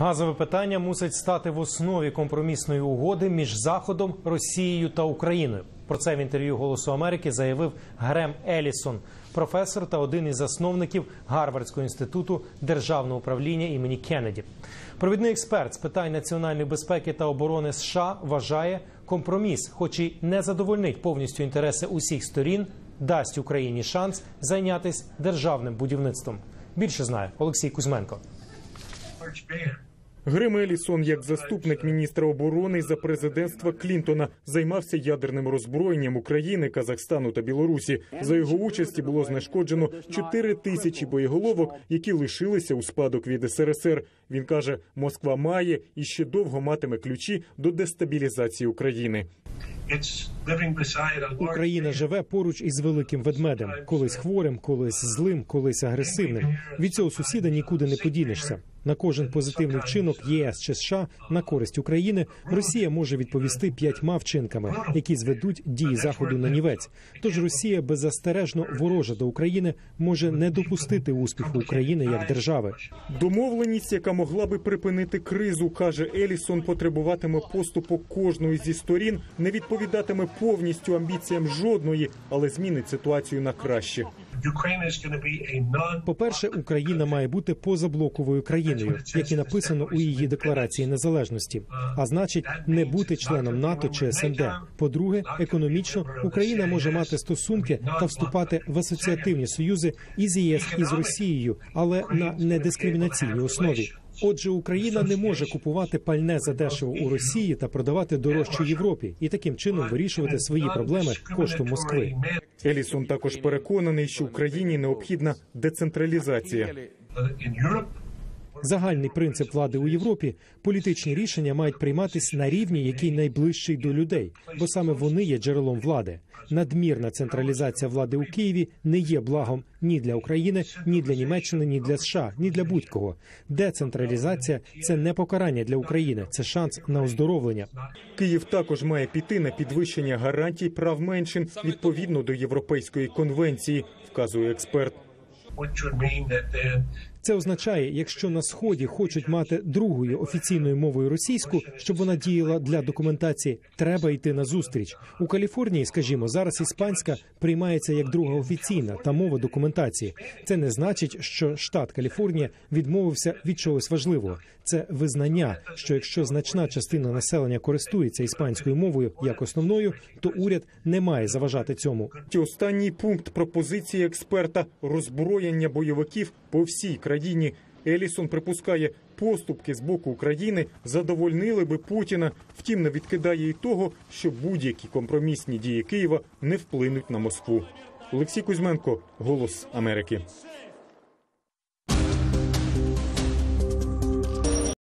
Газове питання мусить стати в основі компромісної угоди між Заходом, Росією та Україною. Про це в інтерв'ю Голосу Америки заявив Грем Елісон, професор та один із засновників Гарвардського інституту державного управління імені Кеннеді. Провідний експерт з питань національної безпеки та оборони США вважає, компроміс, хоч і не задовольнить повністю інтереси усіх сторін, дасть Україні шанс зайнятися державним будівництвом. Більше знає Олексій Кузьменко. Грим Елісон, як заступник міністра оборони за президентства Клінтона, займався ядерним роззброєнням України, Казахстану та Білорусі. За його участі було знешкоджено 4 тисячі боєголовок, які лишилися у спадок від СРСР. Він каже, Москва має і ще довго матиме ключі до дестабілізації України. Україна живе поруч із великим ведмедем, колись хворим, колись злим, колись агресивним. Від цього сусіда нікуди не подінешся. На кожен позитивний вчинок ЄС чи США на користь України Росія може відповісти п'ятьма вчинками, які зведуть дії заходу на нівець. Тож Росія беззастережно ворожа до України може не допустити успіху України як держави. Домовленість, яка могла би припинити кризу, каже Елісон, потребуватиме поступу кожної зі сторін, не відповідатиме повністю амбіціям жодної, але змінить ситуацію на краще. По перше, Україна має бути позаблоковою країною, як і написано у її декларації незалежності, а значить, не бути членом НАТО чи СНД. По-друге, економічно Україна може мати стосунки та вступати в асоціативні союзи із ЄС і з Росією, але на недискримінаційній основі. Отже, Україна не може купувати пальне задешево у Росії та продавати дорожче Європі і таким чином вирішувати свої проблеми коштом Москви. Елісон також переконаний, що Україні необхідна децентралізація. Загальний принцип влади у Європі політичні рішення мають прийматися на рівні, який найближчий до людей, бо саме вони є джерелом влади. Надмірна централізація влади у Києві не є благом ні для України, ні для Німеччини, ні для США, ні для будь-кого. Децентралізація це не покарання для України, це шанс на оздоровлення. Київ також має піти на підвищення гарантій прав меншин відповідно до Європейської конвенції, вказує експерт. Це означає, якщо на сході хочуть мати другою офіційною мовою російську, щоб вона діяла для документації, треба йти на зустріч. У Каліфорнії, скажімо, зараз іспанська приймається як друга офіційна та мова документації. Це не значить, що штат Каліфорнія відмовився від чогось важливого. Це визнання, що якщо значна частина населення користується іспанською мовою як основною, то уряд не має заважати цьому. Ті Останній пункт пропозиції експерта роззброєння бойовиків по всій країні. Елісон припускає, поступки з боку України задовольнили би Путіна. Втім, не відкидає і того, що будь-які компромісні дії Києва не вплинуть на Москву. Олексій Кузьменко, Голос Америки.